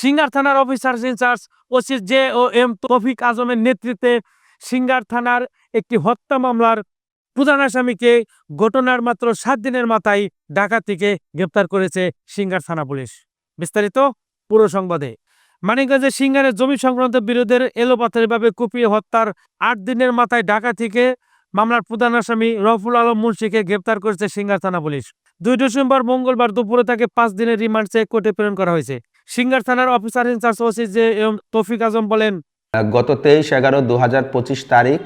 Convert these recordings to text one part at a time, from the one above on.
Singer থানার officer in charge OC J O M Tofiq আজমের নেতৃত্বে singer থানার একটি হত্যা মামলার প্রধান আসামিকে ঘটনার মাত্র সাত দিনের মাথায় ঢাকা থেকে গ্রেপ্তার করেছে সিঙ্গার থানা পুলিশ। বিস্তারিত পুরো সংবাদে। মানিকগঞ্জের সিঙ্গারের জমি সংক্রান্ত বিরোধের এলোপাথারিভাবে কুপিয়ে হত্যার আট দিনের মাথায় ঢাকা থেকে মামলার প্রধান আসামি রফুল আলম মুন্সিকে গ্রেপ্তার করেছে সিঙ্গার থানা পুলিশ। দুই ডিসেম্বর মঙ্গলবার দুপুরে তাকে পাঁচ দিনের রিমান্ড চেক কোর্টে প্রেরণ করা হয়েছে। সিঙ্গার থানার অফিসার ইনচার্জ ওসি যে তৌফিক আজম বলেন, গত তেইশ এগারো দু হাজার পঁচিশ তারিখ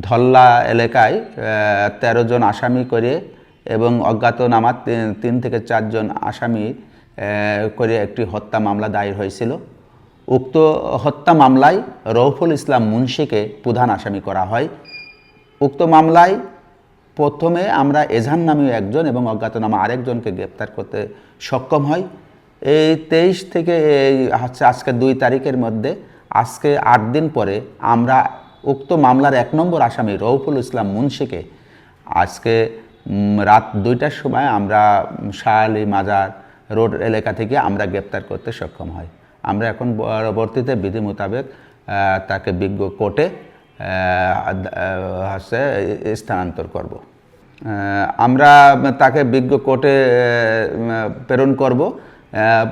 ধল্লা এলাকায় তেরো জন আসামি করে এবং অজ্ঞাতনামা তিন- তিন থেকে চারজন আসামি করে একটি হত্যা মামলা দায়ের হয়েছিল। উক্ত হত্যা মামলায় রৌফুল ইসলাম মুন্সিকে প্রধান আসামি করা হয়। উক্ত মামলায় প্রথমে আমরা এজান নামীয় একজন এবং অজ্ঞাতনামা আরেকজনকে গ্রেপ্তার করতে সক্ষম হয়। এই তেইশ থেকে এই হচ্ছে আজকে দুই তারিখের মধ্যে, আজকে আট দিন পরে আমরা উক্ত মামলার এক নম্বর আসামি রৌফুল ইসলাম মুন্সিকে আজকে রাত দুইটার সময় আমরা শাহ আলী মাজার রোড এলাকা থেকে আমরা গ্রেপ্তার করতে সক্ষম হই আমরা এখন পরবর্তীতে বিধি মোতাবেক তাকে বিজ্ঞ কোর্টে হচ্ছে স্থানান্তর করব। আমরা তাকে বিজ্ঞ কোর্টে প্রেরণ করব।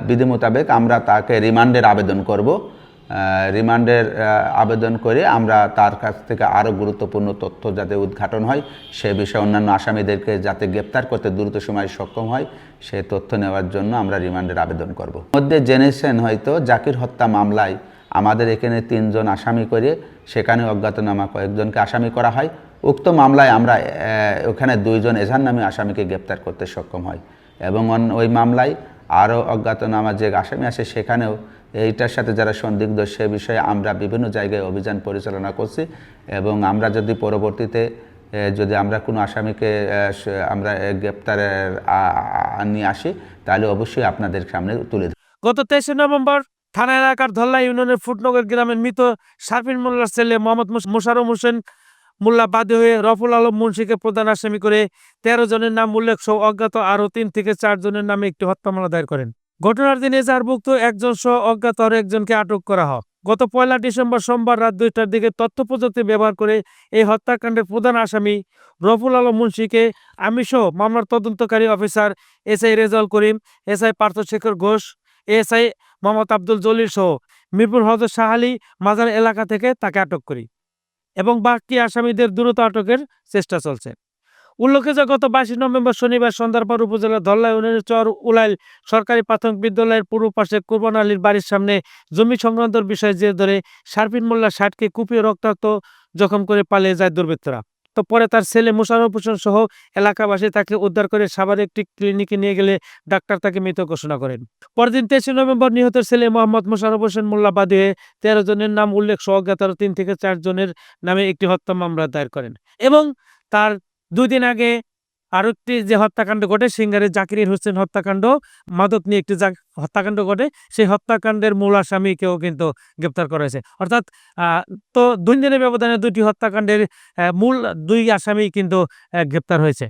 বিধি মোতাবেক আমরা তাকে রিমান্ডের আবেদন করব। রিমান্ডের আবেদন করে আমরা তার কাছ থেকে আরও গুরুত্বপূর্ণ তথ্য যাতে উদ্ঘাটন হয়, সে বিষয়ে অন্যান্য আসামিদেরকে যাতে গ্রেপ্তার করতে দ্রুত সময়ে সক্ষম হয়, সে তথ্য নেওয়ার জন্য আমরা রিমান্ডের আবেদন করব। মধ্যে জেনেছেন হয়তো, জাকির হত্যা মামলায় আমাদের এখানে তিনজন আসামি করে সেখানে অজ্ঞাতনামা কয়েকজনকে আসামি করা হয়। উক্ত মামলায় আমরা ওখানে দুইজন এজাহার নামে আসামিকে গ্রেপ্তার করতে সক্ষম হয় এবং ওই মামলায় আরও অজ্ঞাতনামা যে আসামি আছে সেখানেও এইটার সাথে যারা সন্দিগ্ধ সে বিষয়ে আমরা বিভিন্ন জায়গায় অভিযান পরিচালনা করছি এবং আমরা যদি পরবর্তীতে যদি আমরা কোনো আসামিকে আমরা গ্রেপ্তারের নিয়ে আসি, তাহলে অবশ্যই আপনাদের সামনে তুলে। গত তেইশে নভেম্বর থানা এলাকার ধল্লা ইউনিয়নের ফুটনগর গ্রামের মৃত শারফিন মোল্লার ছেলে মোহাম্মদ মোশাররফ হোসেন মোল্লা বাদী হয়ে রফুল আলম মুন্সিকে প্রধান আসামি করে তেরো জনের নাম উল্লেখ সহ অজ্ঞাত আরও তিন থেকে চার জনের নামে একটি হত্যা মামলা দায়ের করেন। ঘটনার দিনে এজাহারভুক্ত একজন সহ অজ্ঞাত আরও একজনকে আটক করা হয়। গত পয়লা ডিসেম্বর সোমবার রাত দুইটার দিকে তথ্য প্রযুক্তি ব্যবহার করে এই হত্যাকাণ্ডের প্রধান আসামি রফুল আলম মুন্সিকে আমি সহ মামলার তদন্তকারী officer S I Rezaul Karim, S I Parthasekhar Ghosh S I Mohammad Abdul Jalil সহ মিরপুর হজরত শাহ আলী মাজার এলাকা থেকে তাকে আটক করি। এবং বাকি আসামিদের দ্রুত আটকের চেষ্টা চলছে। উল্লেখযোগ্য গত বাইশ নভেম্বর শনিবার সন্ধ্যারপর উপজেলার ধল্লা ইউনিয়নের চর উলাইল সরকারি প্রাথমিক বিদ্যালয়ের পূর্ব পাশে কুরবান আলীর বাড়ির সামনে জমি সংক্রান্ত বিষয়ে যে ধরে সার্পিন মোল্লা ষাটকে কুপিয়ে রক্তাক্ত জখম করে পালিয়ে যায় দুর্বৃত্তরা। তো পরে তার ছেলে মোশারফ হোসেন সহ এলাকাবাসী তাকে উদ্ধার করে সাভার একটি ক্লিনিকে নিয়ে গেলে ডাক্তার তাকে মৃত ঘোষণা করেন। পরদিন তেইশে নভেম্বর নিহতের ছেলে মোহাম্মদ মোশারফ হোসেন মোল্লা বাদী হয়ে তেরো জনের নাম উল্লেখ সহ তিন থেকে চার জনের নামে একটি হত্যা মামলা দায়ের করেন এবং তার দুদিন আগে আরও একটি যে হত্যাকাণ্ড ঘটে সিঙ্গারের জাকির হোসেন হত্যাকাণ্ড, মাদক নিয়ে একটি হত্যাকাণ্ড ঘটে। সেই হত্যাকাণ্ডের মূল আসামিকেও কিন্তু গ্রেপ্তার করা হয়েছে। অর্থাৎ তো দুই দিনের ব্যবধানে দুটি হত্যাকাণ্ডের মূল দুই আসামি কিন্তু গ্রেপ্তার হয়েছে।